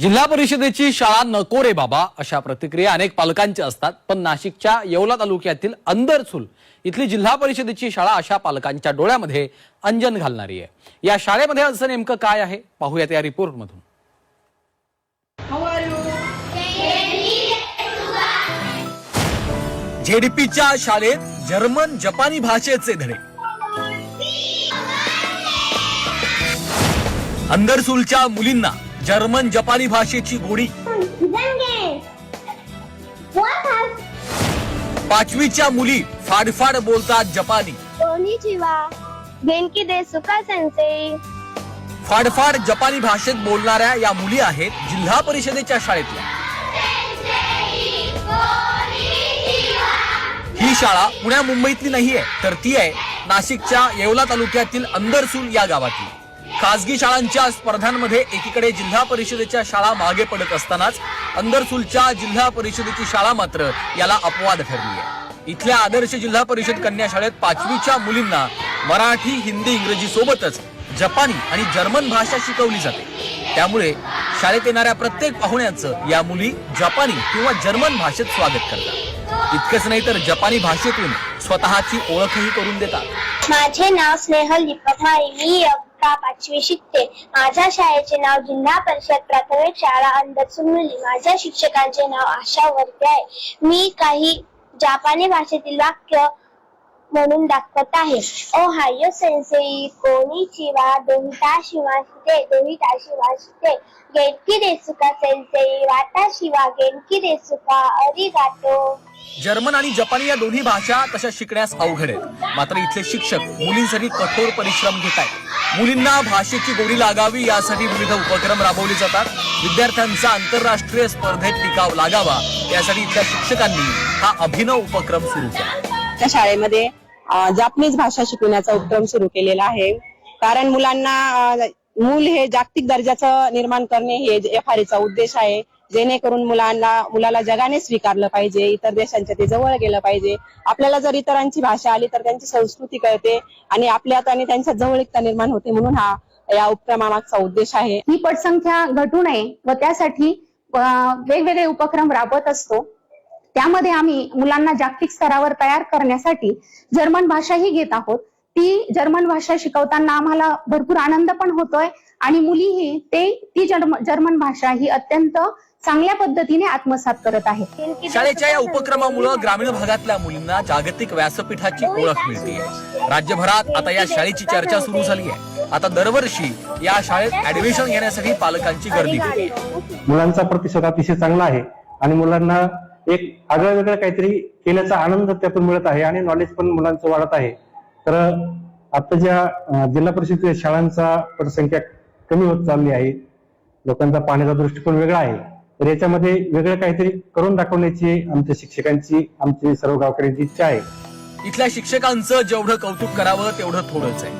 जिल्हा परिषदेची शाळा नको रे बाबा अशा प्रतिक्रिया अनेक पालकांच्या असतात. पण नाशिकच्या येवला तालुक्यातील अंदरचूल इथली जिल्हा परिषदेची शाळा अशा पालकांच्या डोळ्यामध्ये अंजन घालणारी आहे. या शाळेमध्ये असं नेमकं काय आहे? पाहूयात या रिपोर्टमधून. झेडपीच्या शाळेत जर्मन जपानी भाषेचे धडे. अंदरसूलच्या मुलींना जर्मन जपानी भाषेची गोडी पाचवीच्या मुली फाडफाड बोलतात जपानी? फाडफाड जपानी भाषेत बोलणाऱ्या या मुली आहेत जिल्हा परिषदेच्या शाळेतल्या. ही शाळा पुण्या मुंबईतली नाहीये तर ती आहे नाशिकच्या येवला तालुक्यातील अंदरसूल या गावातली. खासगी शाळांच्या स्पर्धांमध्ये एकीकडे जिल्हा परिषदेच्या शाळा मागे पडत असतानाच अंदरसूलच्या जिल्हा परिषदेची शाळा मात्र याला अपवाद ठरली आहे. इथल्या आदर्श जिल्हा परिषद कन्या शाळेत पाचवीच्या मुलींना मराठी हिंदी इंग्रजी सोबतच जपानी आणि जर्मन भाषा शिकवली जाते. त्यामुळे शाळेत येणाऱ्या प्रत्येक पाहुण्याचं या मुली जपानी किंवा जर्मन भाषेत स्वागत करतात. इतकंच नाही तर जपानी भाषेतून स्वतःची ओळखही करून देतात. माझे नाव स्नेहल दीपक मी इयत्ता पाचवी शिकते? माझ्या शाळेचे नाव जिल्हा परिषद प्राथमिक शाळा अंदरसुमुली माझ्या शिक्षकांचे नाव आशा वर्ते आहे. मी काही जापानी भाषेतील वाक्य म्हणून दाखवत आहे. ओ हायो सेन्सेई कोनिचिवा दोहिता शिवाशिते दोहिता शिवाशिते गेटकी देसुका सेन्सेई वाटा शिवा गेनकी देसुका अरिगातो जर्मन आणि जपानी या दोन्ही भाषा तशा शिकण्यास अवघड आहेत. मात्र इथले शिक्षक मुलींसाठी कठोर परिश्रम घेत आहेत. मुलींना भाषेची गोडी लागावी यासाठी विविध उपक्रम राबवले जातात. विद्यार्थ्यांचा आंतरराष्ट्रीय स्पर्धेत टिकाव लागावा यासाठी इथल्या शिक्षकांनी हा अभिनव उपक्रम सुरू केला. त्या शाळेमध्ये जापनीज भाषा शिकवण्याचा उपक्रम सुरू केलेला आहे. कारण मुलांना मूल हे जागतिक दर्जाचं निर्माण करणे हे एफ आर चा उद्देश आहे. जेणेकरून मुलांना मुलाला जगाने स्वीकारलं पाहिजे इतर देशांच्या ते जवळ गेलं पाहिजे. आपल्याला जर इतरांची भाषा आली तर त्यांची संस्कृती कळते आणि आपल्यात आणि त्यांच्या जवळिकता निर्माण होते म्हणून हा या उपक्रमामागचा उद्देश आहे. ही पटसंख्या घटू नये व त्यासाठी वेगवेगळे उपक्रम राबवत असतो. त्यामध्ये आम्ही मुलांना जागतिक स्तरावर तयार करण्यासाठी जर्मन भाषाही घेत आहोत. ती जर्मन भाषा शिकवताना आम्हाला भरपूर आनंद पण होतोय आणि मुलीही ते ती जर्म- जर्मन भाषा ही अत्यंत चांगल्या पद्धतीने आत्मसात करत आहेत शाळेच्या या उपक्रमामुळे ग्रामीण भागातल्या मुलींना जागतिक व्यासपीठाची ओळख मिळते राज्यभरात आता या शाळेची चर्चा सुरू झाली आहे. आता दरवर्षी या शाळेत ऍडमिशन घेण्यासाठी पालकांची गर्दी होते. मुलांचा प्रतिसाद अतिशय चांगला आहे आणि मुलांना एक आगळं वेगळं काहीतरी केल्याचा आनंद त्यातून मिळत आहे आणि नॉलेज पण मुलांचं वाढत आहे. तर आता ज्या जिल्हा परिषद शाळांचा पटसंख्या कमी होत चालली आहे लोकांचा पाहण्याचा दृष्टिकोन वेगळा आहे तर याच्यामध्ये वेगळं काहीतरी करून दाखवण्याची आमच्या शिक्षकांची आमची सर्व गावकऱ्यांची इच्छा आहे. इथल्या शिक्षकांचं जेवढं कौतुक करावं तेवढं थोडंच आहे.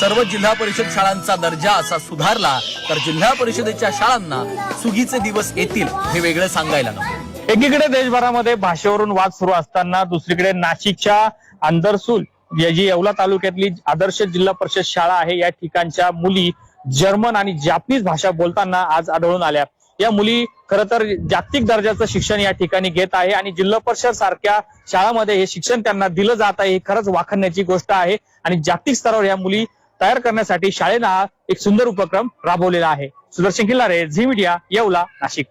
सर्व जिल्हा परिषद शाळांचा दर्जा असा सुधारला तर जिल्हा परिषदेच्या शाळांना सुगीचे दिवस येतील हे वेगळं सांगायला नको. एकीकडे देशभरामध्ये भाषेवरून वाद सुरू असताना दुसरीकडे नाशिकच्या आंदरसूल या जी येवला तालुक्यातली आदर्श जिल्हा परिषद शाळा आहे या ठिकाणच्या मुली जर्मन आणि जापनीज भाषा बोलताना आज आढळून आल्या. या मुली खर तर जागतिक दर्जाचं शिक्षण या ठिकाणी घेत आहे आणि जिल्हा परिषद सारख्या शाळामध्ये हे शिक्षण त्यांना दिलं जात आहे ही खरंच वाखण्याची गोष्ट आहे. आणि जागतिक स्तरावर या मुली तयार करण्यासाठी शाळेनं एक सुंदर उपक्रम राबवलेला आहे. Sudarshan Killare Zee Media Yeola Nashik.